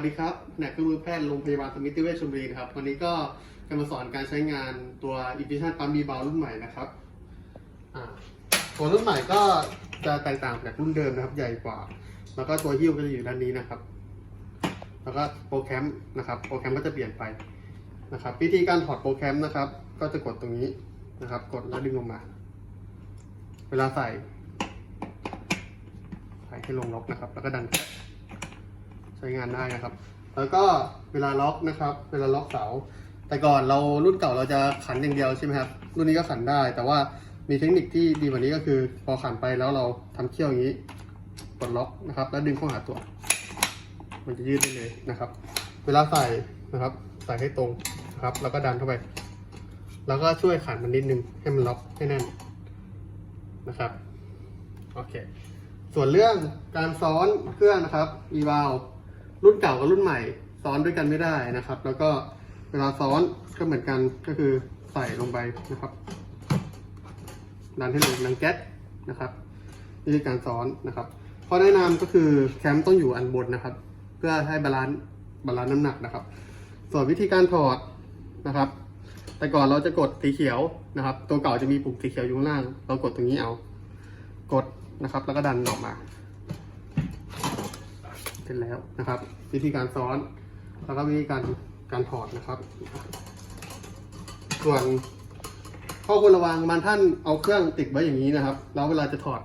วัสดีครับแผนกเครื่องมือแพทย์โรงพยาบาลสมิติเวชชลบุรีนะครับ วันนี้ก็จะมาสอนการใช้งานตัว e f f i c i e n t ปั๊มบีบารุ่นใหม่นะครับตัวรุ่นใหม่ก็จะแตกต่างจากรุ่นเดิมนะครับ ใหญ่กว่า แล้วก็ตัวหิ้วก็จะอยู่ด้านนี้นะครับ แล้วก็โปรแกรมนะครับ โปรแกรมก็จะเปลี่ยนไปนะครับ วิธีการถอดโปรแกรมนะครับ ก็จะกดตรงนี้นะครับ กดแล้วดึงลงมา เวลาใส่ ใส่ให้ลงล็อกนะครับ แล้วก็ดัน ใช้งานได้นะครับ แล้วก็เวลาล็อกนะครับ เวลาล็อกเสา แต่ก่อนเรารุ่นเก่าเราจะขันอย่างเดียวใช่ไหมครับ รุ่นนี้ก็ขันได้ แต่ว่ามีเทคนิคที่ดีกว่านี้ก็คือ พอขันไปแล้วเราทำเขี้ยวอย่างนี้กดล็อกนะครับ แล้วดึงเข้าหาตัว มันจะยืดได้เลยนะครับ เวลาใส่นะครับ ใส่ให้ตรงนะครับ แล้วก็ดันเข้าไป แล้วก็ช่วยขันมันนิดนึงให้มันล็อกให้แน่นนะครับโอเค ส่วนเรื่องการซ้อนเครื่องนะครับ e v a l รุ่นเก่ากับรุ่นใหม่ซ้อนด้วยกันไม่ได้นะครับ แล้วก็เวลาซ้อนก็เหมือนกันก็คือใส่ลงไปนะครับดันให้ลงดังแก๊สนะครับนี่คือการซ้อนนะครับข้อแนะนำก็คือแคมต้องอยู่อันบนนะครับ เพื่อให้บาลานซ์บาลานซ์น้ำหนักนะครับ ส่วนวิธีการถอดนะครับ แต่ก่อนเราจะกดสีเขียวนะครับ ตัวเก่าจะมีปุ่มสีเขียวอยู่ข้างล่าง เรากดตรงนี้เอา กดนะครับ แล้วก็ดันออกมา ร็จแล้วนะครับ วิธีการซ้อน แล้วก็วิธีการการถอดนะครับ ส่วนข้อควรระวังบางท่านเอาเครื่องติดไว้อย่างนี้นะครับ แล้วเวลาจะถอด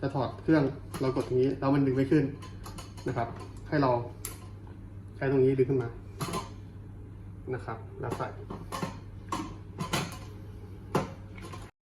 จะถอดเครื่องเรากดตรงนี้แล้วมันดึงไม่ขึ้นนะครับ ให้เราใช้ตรงนี้ดึงขึ้นมานะครับ แล้วใส่